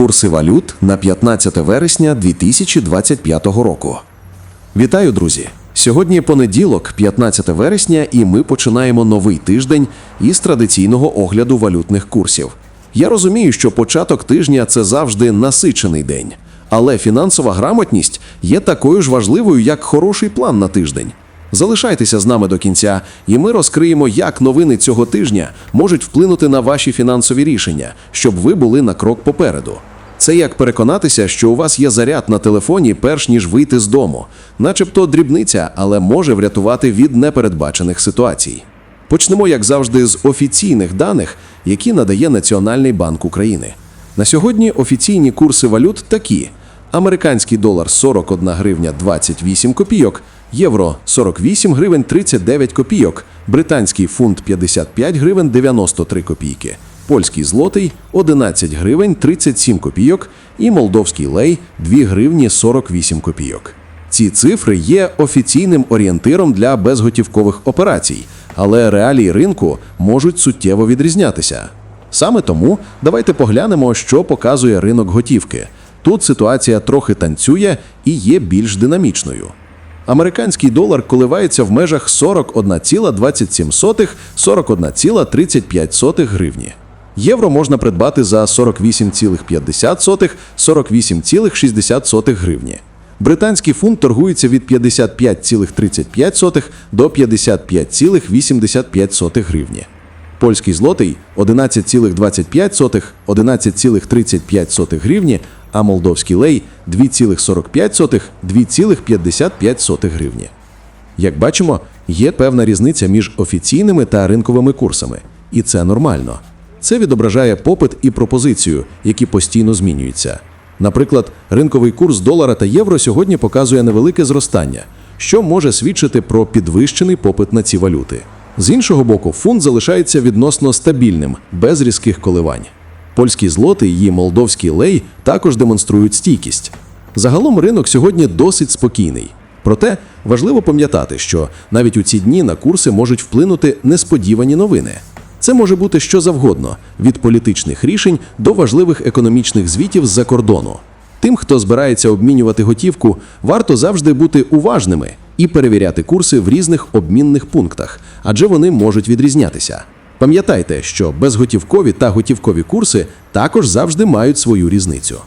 Курси валют на 15 вересня 2025 року. Вітаю, друзі! Сьогодні понеділок, 15 вересня, і ми починаємо новий тиждень із традиційного огляду валютних курсів. Я розумію, що початок тижня це завжди насичений день, але фінансова грамотність є такою ж важливою, як хороший план на тиждень. Залишайтеся з нами до кінця, і ми розкриємо, як новини цього тижня можуть вплинути на ваші фінансові рішення, щоб ви були на крок попереду. Це як переконатися, що у вас є заряд на телефоні, перш ніж вийти з дому, начебто дрібниця, але може врятувати від непередбачених ситуацій. Почнемо, як завжди, з офіційних даних, які надає Національний банк України. На сьогодні офіційні курси валют такі: американський долар 41 гривня 28 копійок, євро 48 гривень 39 копійок, британський фунт 55 гривень 93 копійки, польський злотий 11 гривень 37 копійок і молдовський лей 2 гривні 48 копійок. Ці цифри є офіційним орієнтиром для безготівкових операцій, але реалії ринку можуть суттєво відрізнятися. Саме тому давайте поглянемо, що показує ринок готівки. Тут ситуація трохи танцює і є більш динамічною. Американський долар коливається в межах 41,27 41,35 гривні. Євро можна придбати за 48,50 48,60 гривні. Британський фунт торгується від 55,35 до 55,85 гривні. Польський злотий 11,25 11,35 гривні, а молдовський лей 2,45 2,55 гривні. Як бачимо, є певна різниця між офіційними та ринковими курсами, і це нормально. Це відображає попит і пропозицію, які постійно змінюються. Наприклад, ринковий курс долара та євро сьогодні показує невелике зростання, що може свідчити про підвищений попит на ці валюти. З іншого боку, фунт залишається відносно стабільним, без різких коливань. Польський злотий і молдовський лей також демонструють стійкість. Загалом ринок сьогодні досить спокійний. Проте важливо пам'ятати, що навіть у ці дні на курси можуть вплинути несподівані новини. Це може бути що завгодно від політичних рішень до важливих економічних звітів з-за кордону. Тим, хто збирається обмінювати готівку, варто завжди бути уважними і перевіряти курси в різних обмінних пунктах, адже вони можуть відрізнятися. Пам'ятайте, що безготівкові та готівкові курси також завжди мають свою різницю.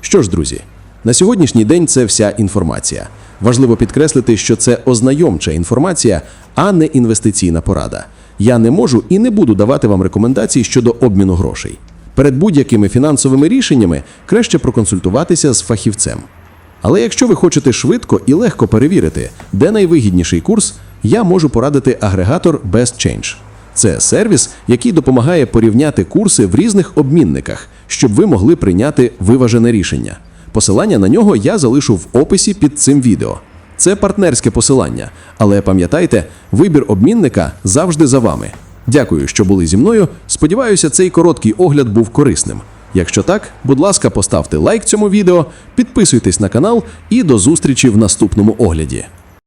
Що ж, друзі, на сьогоднішній день це вся інформація. Важливо підкреслити, що це ознайомча інформація, а не інвестиційна порада. Я не можу і не буду давати вам рекомендацій щодо обміну грошей. Перед будь-якими фінансовими рішеннями краще проконсультуватися з фахівцем. Але якщо ви хочете швидко і легко перевірити, де найвигідніший курс, я можу порадити агрегатор BestChange. Це сервіс, який допомагає порівняти курси в різних обмінниках, щоб ви могли прийняти виважене рішення. Посилання на нього я залишу в описі під цим відео. Це партнерське посилання, але пам'ятайте, вибір обмінника завжди за вами. Дякую, що були зі мною. Сподіваюся, цей короткий огляд був корисним. Якщо так, будь ласка, поставте лайк цьому відео, підписуйтесь на канал і до зустрічі в наступному огляді.